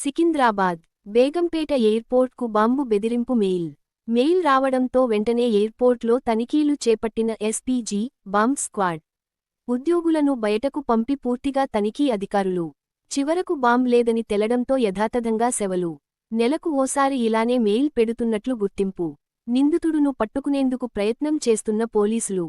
సికింద్రాబాద్ బేగంపేట ఎయిర్పోర్ట్కు బాంబు బెదిరింపు mail. Mail రావడంతో వెంటనే ఎయిర్పోర్ట్లో తనిఖీలు చేపట్టిన ఎస్పీజీ బాంబ్ స్క్వాడ్. ఉద్యోగులను బయటకు పంపి పూర్తిగా తనిఖీ అధికారులు. చివరకు బాంబ్ లేదని తెలడంతో యథాతథంగా సెవలు నెలకు ఓసారి ఇలానే మెయిల్ పెడుతున్నట్లు గుర్తింపు. నిందితుడును పట్టుకునేందుకు ప్రయత్నం చేస్తున్న పోలీసులు.